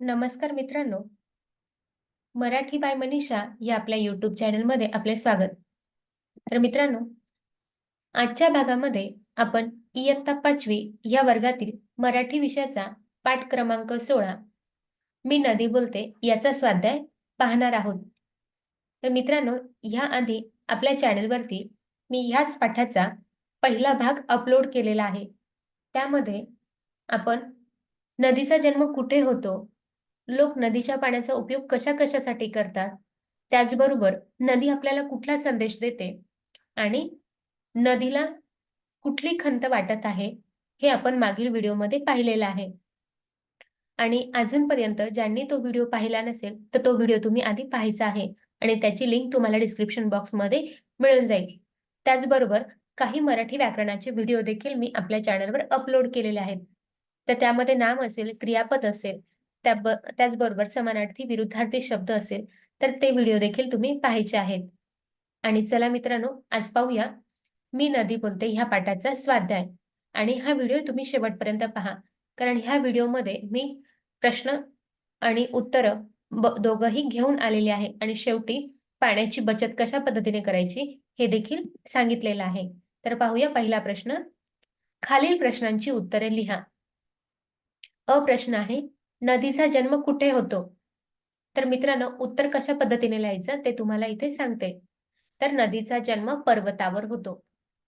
नमस्कार मित्रांनो. मराठी बाय मनीषा या आपल्या युट्यूब चॅनलमध्ये आपले स्वागत. तर मित्रांनो आजच्या भागामध्ये आपण इयत्ता पाचवी या वर्गातील मराठी विषयाचा पाठ क्रमांक सोळा मी नदी बोलते याचा स्वाध्याय पाहणार आहोत. तर मित्रांनो ह्या आधी आपल्या चॅनलवरती मी ह्याच पाठाचा पहिला भाग अपलोड केलेला आहे. त्यामध्ये आपण नदीचा जन्म कुठे होतो लोक नदीच्या पाण्याचा उपयोग कशा कशासाठी करतात? त्याचबरोबर नदी आपल्याला कुठला संदेश देते? आणि नदीला कुठली खंत वाटत आहे? हे आपण मागील व्हिडिओमध्ये पाहिलेलं आहे. आणि अजूनपर्यंत ज्यांनी तो व्हिडिओ पाहिला नसेल तर तो व्हिडिओ तुम्ही आधी पाहायचा आहे आणि त्याची लिंक तुम्हाला डिस्क्रिप्शन बॉक्समध्ये मिळून जाईल. त्याचबरोबर काही मराठी व्याकरणाचे व्हिडिओ देखील मी आपल्या चॅनलवर अपलोड केलेले आहेत. तर त्यामध्ये नाम असेल क्रियापद असेल त्या त्याचबरोबर समानार्थी विरुद्धार्थी शब्द असेल तर ते व्हिडिओ देखील तुम्ही पाहायचे आहेत. आणि चला मित्रांनो आज पाहूया मी नदी बोलते ह्या पाठाचा स्वाध्याय. आणि हा व्हिडिओ तुम्ही शेवटपर्यंत पहा कारण ह्या व्हिडिओमध्ये मी प्रश्न आणि उत्तर दोघंही घेऊन आलेले आहे. आणि शेवटी पाण्याची बचत कशा पद्धतीने करायची हे देखील सांगितलेलं आहे. तर पाहूया पहिला प्रश्न. खालील प्रश्नांची उत्तरे लिहा. अ प्रश्न आहे नदीचा जन्म कुठे होतो? तर मित्रांनो उत्तर कशा पद्धतीने लिहायचं ते तुम्हाला इथे सांगते. तर नदीचा जन्म पर्वतावर होतो.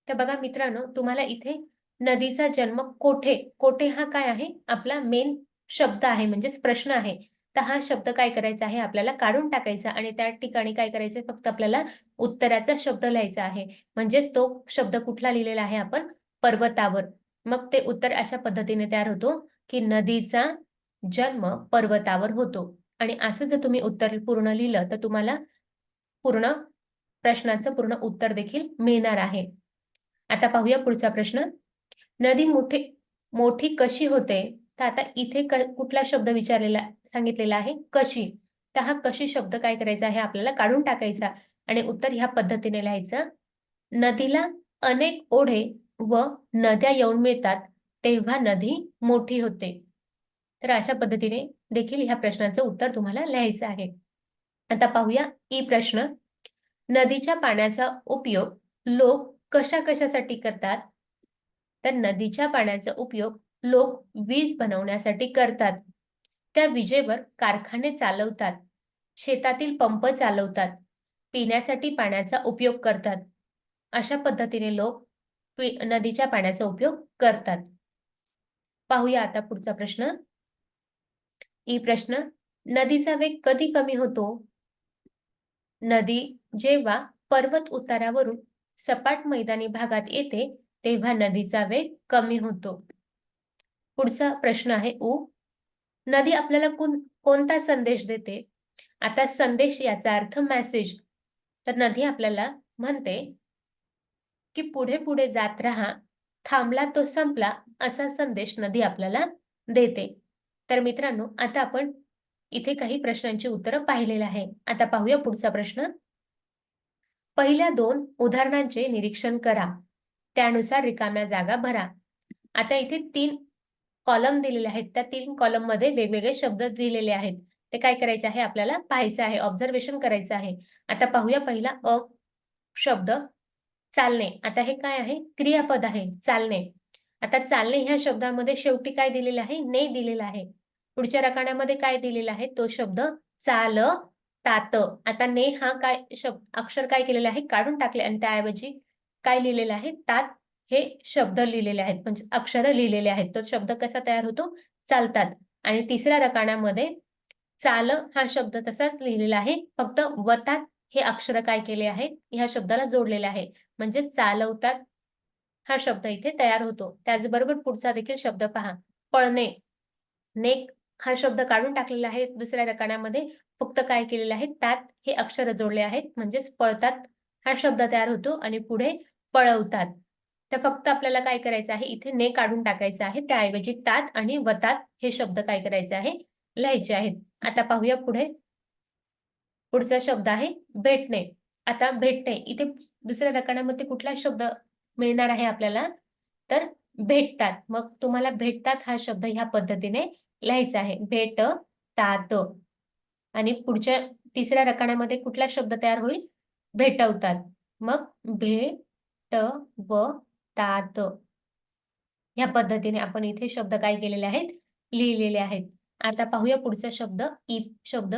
तर बघा मित्रांनो तुम्हाला इथे नदीचा जन्म कोठे कोठे हा काय आहे? आपला मेन शब्द आहे म्हणजेच प्रश्न आहे. तर हा शब्द काय करायचा आहे? आपल्याला काढून टाकायचा आणि त्या ठिकाणी काय करायचं फक्त आपल्याला उत्तराचा शब्द लिहायचा आहे. म्हणजेच तो शब्द कुठला लिहिलेला आहे आपण? पर्वतावर. मग ते उत्तर अशा पद्धतीने तयार होतो की नदीचा जन्म पर्वतावर होतो. आणि असं जर तुम्ही उत्तर पूर्ण लिहिलं तर तुम्हाला पूर्ण प्रश्नाचं पूर्ण उत्तर देखील मिळणार आहे. आता पाहूया पुढचा प्रश्न. नदी मोठी मोठी कशी होते? तर आता इथे कुठला शब्द विचारलेला सांगितलेला आहे? कशी. तर हा कशी शब्द काय करायचा आहे आपल्याला काढून टाकायचा. आणि उत्तर ह्या पद्धतीने लिहायचं. नदीला अनेक ओढे व नद्या येऊन मिळतात. तेव्हा नदी मोठी होते. तर अशा पद्धतीने देखील ह्या प्रश्नाचं उत्तर तुम्हाला लिहायचं आहे. आता पाहूया ई प्रश्न. नदीच्या पाण्याचा उपयोग लोक कशा कशासाठी करतात? तर नदीच्या पाण्याचा उपयोग लोक वीज बनवण्यासाठी करतात. त्या विजेवर कारखाने चालवतात. शेतातील पंप चालवतात. पिण्यासाठी पाण्याचा उपयोग करतात. अशा पद्धतीने लोक नदीच्या पाण्याचा उपयोग करतात. पाहूया आता पुढचा प्रश्न. ई प्रश्न नदीचा वेग कधी कमी होतो? नदी जेव्हा पर्वत उतारावरून सपाट मैदानी भागात येते तेव्हा नदीचा वेग कमी होतो. पुढचा प्रश्न आहे उ. नदी आपल्याला कोणता संदेश देते? आता संदेश याचा अर्थ मेसेज तर नदी आपल्याला म्हणते की पुढे पुढे जात राहा थांबला तो संपला असा संदेश नदी आपल्याला देते. तर मित्रांनो आता आपण इथे काही प्रश्नांची उत्तरं पाहिलेली आहे आता पाहूया पुढचा प्रश्न. पहिल्या दोन उदाहरणांचे निरीक्षण करा. त्यानुसार रिकाम्या जागा भरा. आता इथे तीन कॉलम दिलेले आहेत. त्या तीन कॉलममध्ये वेगवेगळे शब्द दिलेले आहेत. ते काय करायचे आहे? आपल्याला पाहायचं आहे. ऑब्झर्वेशन करायचं आहे. आता पाहूया पहिला अ शब्द चालणे. आता हे काय आहे? क्रियापद आहे. चालणे. आता चालणे ह्या शब्दामध्ये शेवटी काय दिलेलं आहे? ने दिलेला आहे. पुढच्या रकाण्यामध्ये काय दिलेला आहे? तो शब्द चाल तात आता ने हा काय शब्द अक्षर काय केलेला आहे? काढून टाकले आणि त्याऐवजी काय लिहिलेलं आहे? तात हे शब्द लिहिलेले आहेत. म्हणजे अक्षर लिहिलेले आहेत. तो शब्द कसा तयार होतो? चालतात. आणि तिसऱ्या रकाण्यामध्ये चाल हा शब्द तसाच लिहिलेला आहे. फक्त वतात हे अक्षर काय केले आहेत? ह्या शब्दाला जोडलेले आहे. म्हणजे चालवतात हा शब्द इथे तयार होतो. त्याचबरोबर पुढचा देखील शब्द पहा. पळणे. नेक हा शब्द काढून टाकलेला आहे. दुसऱ्या रकाण्यामध्ये फक्त काय केलेलं आहे? त्यात हे अक्षर जोडले आहेत. म्हणजेच पळतात. हा शब्द तयार होतो आणि पुढे पळवतात. तर फक्त आपल्याला काय करायचं आहे? इथे ने काढून टाकायचं आहे. त्याऐवजी तात आणि वतात हे शब्द काय करायचे आहे? लिहायचे आहेत. आता पाहूया पुढे. पुढचा शब्द आहे भेटणे. आता भेटणे. इथे दुसऱ्या रकाण्यामध्ये कुठला शब्द मिळणार आहे आपल्याला तर भेटतात. मग तुम्हाला भेटतात हा शब्द ह्या पद्धतीने लिहायचा आहे. भेट तात आणि पुढच्या तिसऱ्या रकाण्यामध्ये कुठला शब्द तयार होईल? भेटवतात. मग भेट व तात ह्या पद्धतीने आपण इथे शब्द काय केलेले आहेत? लिहिलेले आहेत. आता पाहूया पुढचा शब्द ई शब्द.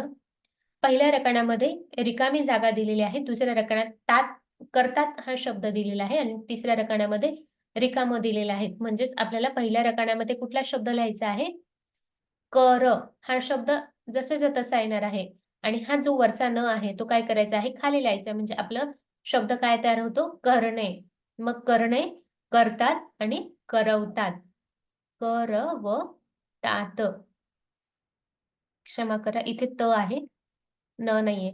पहिल्या रकाण्यामध्ये रिकामी जागा दिलेली आहे. दुसऱ्या रकाण्यात तात करतात हा शब्द दिलेला आहे. आणि तिसऱ्या रकाण्यामध्ये रिकाम दिलेला आहे. म्हणजेच आपल्याला पहिल्या रकाण्यामध्ये कुठला शब्द लिहायचा आहे? कर. हा शब्द जसे तसा येणार आहे. आणि हा जो वरचा न आहे तो काय करायचा आहे? खाली लिहायचा म्हणजे आपलं शब्द काय तयार होतो? करणे. मग करणे करतात आणि करवतात. कर व तात क्षमा करा. इथे त आहे. न नाहीये.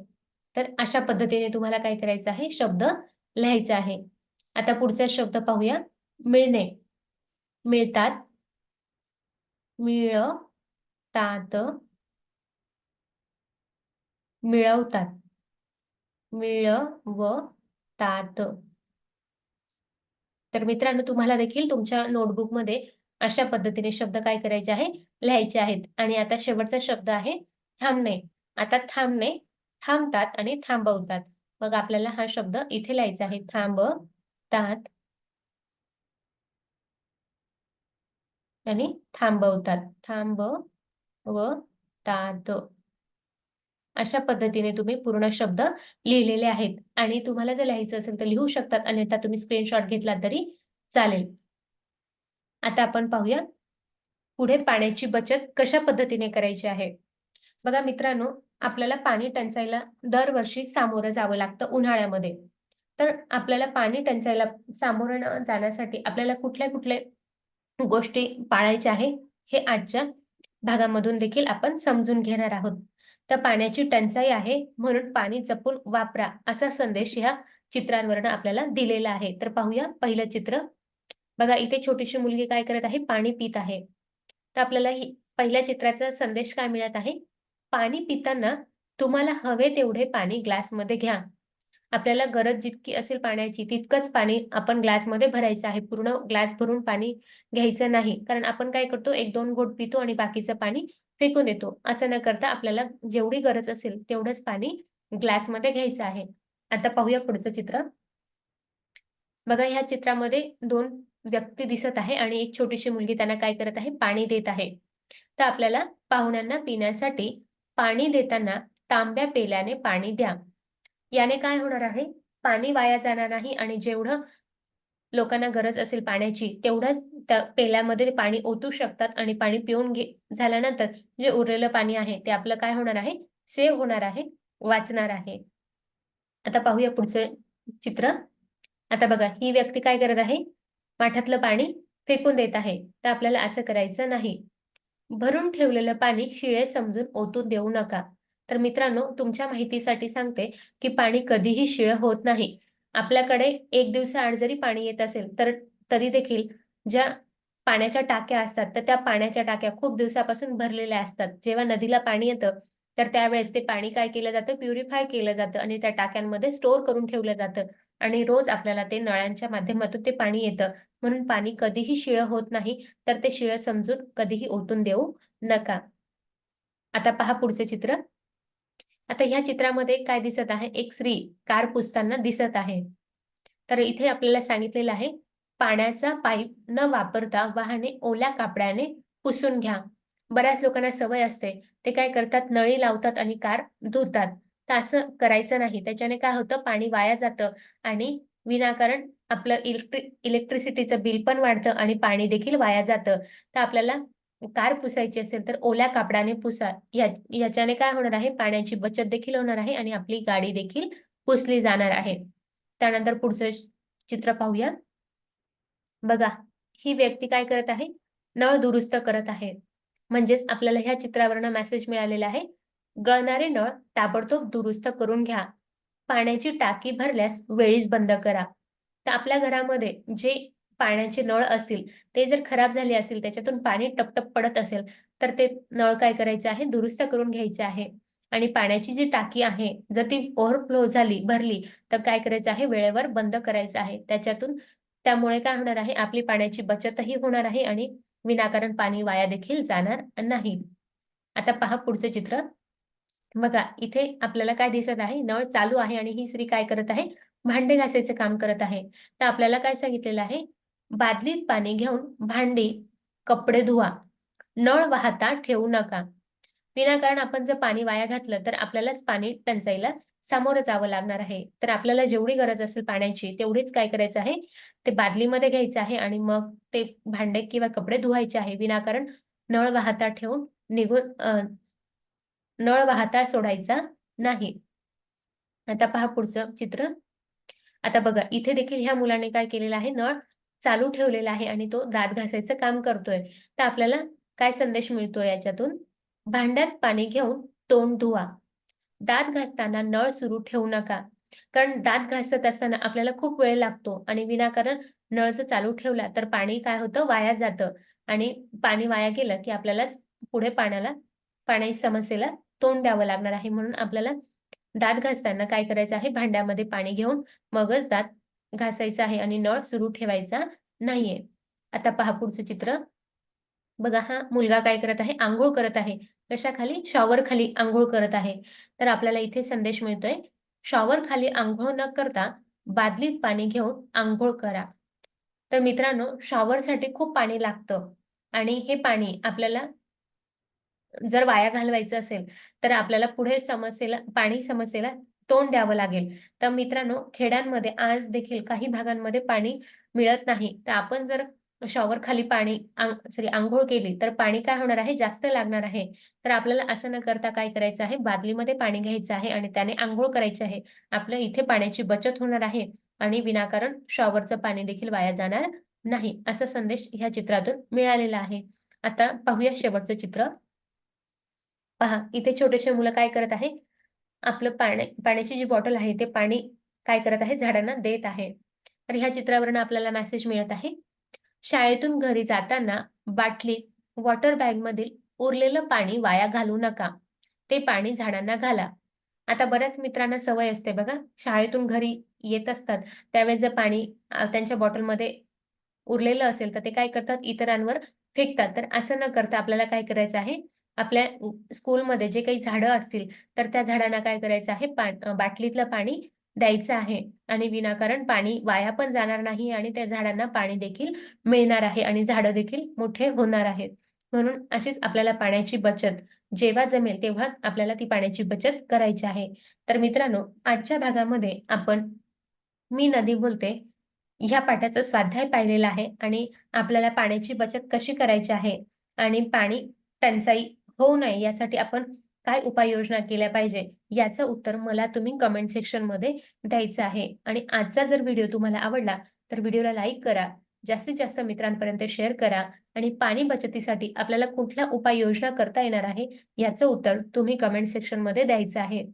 तर अशा पद्धतीने तुम्हाला काय करायचं आहे? शब्द लिहायचा आहे. आता पुढचा शब्द पाहूया. मिळणे. मिळतात. मिळतात. मिळवतात. मिळवतात. तर मित्रांनो तुम्हाला देखील तुमच्या नोटबुकमध्ये अशा पद्धतीने शब्द काय करायचे आहे? लिहायचे आहेत. आणि आता शेवटचा शब्द आहे थांबणे. आता थांबणे थांबतात आणि थांबवतात. मग आपल्याला हा शब्द इथे लिहायचा आहे. थांबतात आणि थांबवतात. थांब व तात अशा पद्धतीने तुम्ही पूर्ण शब्द लिहिलेले आहेत. आणि तुम्हाला जर लिहायचं असेल तर लिहू शकतात. अन्यथा तुम्ही स्क्रीनशॉट घेतला तरी चालेल. आता आपण पाहूया पुढे पाण्याची बचत कशा पद्धतीने करायची आहे. बघा मित्रांनो आपल्याला पाणी टंचाईला दरवर्षी सामोरं जावं लागतं उन्हाळ्यामध्ये. तर आपल्याला पाणी टंचाईला सामोरं जाण्यासाठी आपल्याला कुठल्या कुठल्या गोष्टी पाळायच्या आहे हे आजच्या भागामधून देखील आपण समजून घेणार आहोत. तर पाण्याची टंचाई आहे म्हणून पाणी जपून वापरा असा संदेश ह्या चित्रांवरनं आपल्याला दिलेला आहे. तर पाहूया पहिलं चित्र. बघा इथे छोटीशी मुलगी काय करत आहे पाणी पित आहे. तर आपल्याला पहिल्या चित्राचा संदेश काय मिळत आहे? पाणी पिताना तुम्हाला हवे तेवढे पाणी ग्लासमध्ये घ्या. आपल्याला गरज जितकी असेल पाण्याची तितकंच पाणी आपण ग्लासमध्ये भरायचं आहे. पूर्ण ग्लास भरून पाणी घ्यायचं नाही. कारण आपण काय करतो एक दोन घोट पितो आणि बाकीचं पाणी फेकून देतो. असं न करता आपल्याला जेवढी गरज असेल तेवढंच पाणी ग्लासमध्ये घ्यायचं आहे. आता पाहूया पुढचं चित्र. बघा ह्या चित्रामध्ये दोन व्यक्ती दिसत आहे आणि एक छोटीशी मुलगी त्यांना काय करत आहे पाणी देत आहे. तर आपल्याला पाहुण्यांना पिण्यासाठी पाणी देताना तांब्या पेल्याने पाणी द्या. याने काय होणार आहे? पाणी वाया जाणार नाही आणि जेवढं लोकांना गरज असेल पाण्याची तेवढंच त्या पेल्यामध्ये पाणी ओतू शकतात आणि पाणी पिऊन घे झाल्यानंतर जे उरलेलं पाणी आहे ते आपलं काय होणार आहे? सेव्ह होणार आहे वाचणार आहे. आता पाहूया पुढचं चित्र. आता बघा ही व्यक्ती काय करत आहे? माठातलं पाणी फेकून देत आहे. तर आपल्याला असं करायचं नाही. भरून ठेवलेलं पाणी शिळे समजून ओतून देऊ नका. तर मित्रांनो तुमच्या माहितीसाठी सांगते की पाणी कधीही शिळ होत नाही. आपल्याकडे एक दिवसाआड जरी पाणी येत असेल तर तरी देखील ज्या पाण्याच्या टाक्या असतात तर त्या पाण्याच्या टाक्या खूप दिवसापासून भरलेल्या असतात. जेव्हा नदीला पाणी येतं तर त्यावेळेस ते पाणी काय केलं जातं? प्युरिफाय केलं जातं आणि त्या टाक्यांमध्ये स्टोअर करून ठेवलं जातं. आणि रोज आपल्याला ते नळ्यांच्या माध्यमातून ते पाणी येतं. म्हणून पाणी कधीही शिळं होत नाही तर ते शिळं समजून कधीही ओतून देऊ नका. आता पहा पुढचे चित्र. आता ह्या चित्रामध्ये काय दिसत आहे? एक स्त्री कार पुसताना दिसत आहे. तर इथे आपल्याला सांगितलेलं आहे पाण्याचा पाईप न वापरता वाहने ओल्या कापड्याने पुसून घ्या. बऱ्याच लोकांना सवय असते. ते काय करतात? नळी लावतात आणि कार धुतात. असं करायचं नाही. त्याच्याने काय होतं? पाणी वाया जातं आणि विनाकारण आपलं इलेक्ट्रि इलेक्ट्रिसिटीचं बिल पण वाढतं आणि पाणी देखील वाया जातं. तर आपल्याला कार पुसायची असेल तर ओल्या कापडाने पुसा. या याच्याने काय होणार आहे? पाण्याची बचत देखील होणार आहे आणि आपली गाडी देखील पुसली जाणार आहे. त्यानंतर पुढचं चित्र पाहूया. बघा ही व्यक्ती काय करत आहे? नळ दुरुस्त करत आहे. म्हणजेच आपल्याला ह्या चित्रावरनं मेसेज मिळालेला आहे. गळणारे नळ ताबडतोब दुरुस्त करून घ्या. पाण्याची टाकी भरल्यास वेळीच बंद करा. तर आपल्या घरामध्ये जे पाण्याचे नळ असतील ते जर खराब झाले असेल त्याच्यातून पाणी टपटप पडत असेल तर ते नळ काय करायचे आहे? दुरुस्त करून घ्यायचे आहे. आणि पाण्याची जी टाकी आहे जर ती ओव्हरफ्लो झाली भरली तर काय करायचं आहे? वेळेवर बंद करायचं आहे. त्याच्यातून त्यामुळे काय होणार आहे? आपली पाण्याची बचतही होणार आहे आणि विनाकारण पाणी वाया देखील जाणार नाही. आता पहा पुढचं चित्र. बघा इथे आपल्याला काय दिसत आहे? नळ चालू आहे आणि ही स्त्री काय करत आहे? भांडे घासायचं काम करत आहे. तर आपल्याला काय सांगितलेलं आहे? बादलीत पाणी घेऊन भांडी कपडे धुवा. नळ वाहता ठेवू नका. विनाकारण आपण जर पाणी वाया घातलं तर आपल्यालाच पाणी टंचाईला सामोरं जावं लागणार आहे. तर आपल्याला जेवढी गरज असेल पाण्याची तेवढीच काय करायचं आहे? ते बादलीमध्ये घ्यायचं आहे आणि मग ते भांडे किंवा कपडे धुवायचे आहे. विनाकारण नळ वाहता ठेवून निघून नळ वाहता सोडायचा नाही. आता पहा पुढचं चित्र. आता बघा इथे देखील ह्या मुलाने काय केलेलं आहे? नळ चालू ठेवलेला आहे आणि तो दात घासायचं काम करतोय. तर आपल्याला काय संदेश मिळतोय याच्यातून? भांड्यात पाणी घेऊन तोंड धुवा. दात घासताना नळ सुरू ठेवू नका. कारण दात घासत असताना आपल्याला खूप वेळ लागतो आणि विनाकारण नळ जर चालू ठेवला तर पाणी काय होतं? वाया जातं. आणि पाणी वाया गेलं की आपल्याला पुढे पाण्याला पाण्याची समस्येला तोंड द्यावं लागणार आहे म्हणून आपल्याला दात घासताना काय करायचं आहे? भांड्यामध्ये पाणी घेऊन मगच दात घासायचं आहे आणि नळ सुरू ठेवायचा नाहीये. आता पहा पुढचं चित्र. बघा हा मुलगा काय करत आहे? आंघोळ करत आहे. कशाखाली? शॉवर खाली आंघोळ करत आहे. तर आपल्याला इथे संदेश मिळतोय. शॉवर खाली आंघोळ न करता बादलीत पाणी घेऊन आंघोळ करा. तर मित्रांनो शॉवरसाठी खूप पाणी लागतं आणि हे पाणी आपल्याला जर वाया घालवायचं असेल तर आपल्याला पुढे समस्येला पाणी समस्येला तोंड द्यावं लागेल. तर मित्रांनो खेड्यांमध्ये आज देखील काही भागांमध्ये पाणी मिळत नाही. तर आपण जर शॉवर खाली पाणी सॉरी आंघोळ केली तर पाणी काय होणार आहे? जास्त लागणार आहे. तर आपल्याला असं न करता काय करायचं आहे? बादलीमध्ये पाणी घ्यायचं आहे आणि त्याने आंघोळ करायची आहे. आपल्या इथे पाण्याची बचत होणार आहे आणि विनाकारण शॉवरचं पाणी देखील वाया जाणार नाही असा संदेश ह्या चित्रातून मिळालेला आहे. आता पाहूया शेवटचं चित्र. पहा इथे छोटेसे मुलं काय करत आहे? आपलं पाणी पाण्याची जी बॉटल आहे ते पाणी काय करत आहे? झाडांना देत आहे. तर ह्या चित्रावरून आपल्याला मेसेज मिळत आहे. शाळेतून घरी जाताना बाटलीत वॉटर बॅग मधील उरलेलं पाणी वाया घालू नका. ते पाणी झाडांना घाला. आता बऱ्याच मित्रांना सवय असते बघा शाळेतून घरी येत असतात. त्यावेळेस जर पाणी त्यांच्या बॉटलमध्ये उरलेलं असेल तर ते काय करतात? इतरांवर फेकतात. तर असं न करता आपल्याला काय करायचं आहे? आपल्या स्कूलमध्ये जे काही झाडं असतील तर त्या झाडांना काय करायचं आहे? बाटलीतलं पाणी द्यायचं आहे. आणि विनाकारण पाणी वाया पण जाणार नाही आणि त्या झाडांना पाणी देखील मिळणार आहे आणि झाडं देखील मोठे होणार आहेत. म्हणून अशीच आपल्याला पाण्याची बचत जेव्हा जमेल तेव्हा आपल्याला ती पाण्याची बचत करायची आहे. तर मित्रांनो आजच्या भागामध्ये आपण मी नदी बोलते ह्या पाठाचा स्वाध्याय पाहिलेला आहे आणि आपल्याला पाण्याची बचत कशी करायची आहे? आणि पाणी टंचाई होऊ नये यासाठी आपण काय उपाययोजना केल्या पाहिजे याचं उत्तर मला तुम्ही कमेंट सेक्शनमध्ये द्यायचं आहे. आणि आजचा जर व्हिडिओ तुम्हाला आवडला तर व्हिडिओला लाईक करा जास्तीत जास्त मित्रांपर्यंत शेअर करा आणि पाणी बचतीसाठी आपल्याला कुठल्या उपाययोजना करता येणार आहे याचं उत्तर तुम्ही कमेंट सेक्शनमध्ये द्यायचं आहे.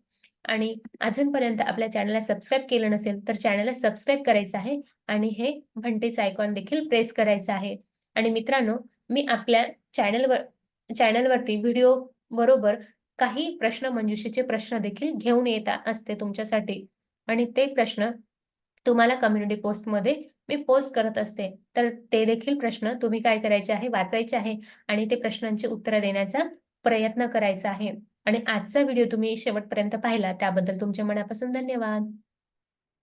आणि अजूनपर्यंत आपल्या चॅनलला सबस्क्राईब केलं नसेल तर चॅनलला सबस्क्राईब करायचं आहे आणि हे घंटेचं आयकॉन देखील प्रेस करायचं आहे. आणि मित्रांनो मी आपल्या चॅनलवर चॅनलवरती व्हिडिओ बरोबर काही प्रश्न मंजुषीचे प्रश्न देखील घेऊन येत असते तुमच्यासाठी. आणि ते प्रश्न तुम्हाला कम्युनिटी पोस्टमध्ये मी पोस्ट करत असते. तर ते देखील प्रश्न तुम्ही काय करायचे आहे? वाचायचे आहे. आणि ते प्रश्नांची उत्तरं देण्याचा प्रयत्न करायचा आहे. आणि आजचा व्हिडिओ तुम्ही शेवटपर्यंत पाहिला. त्याबद्दल तुमच्या मनापासून धन्यवाद.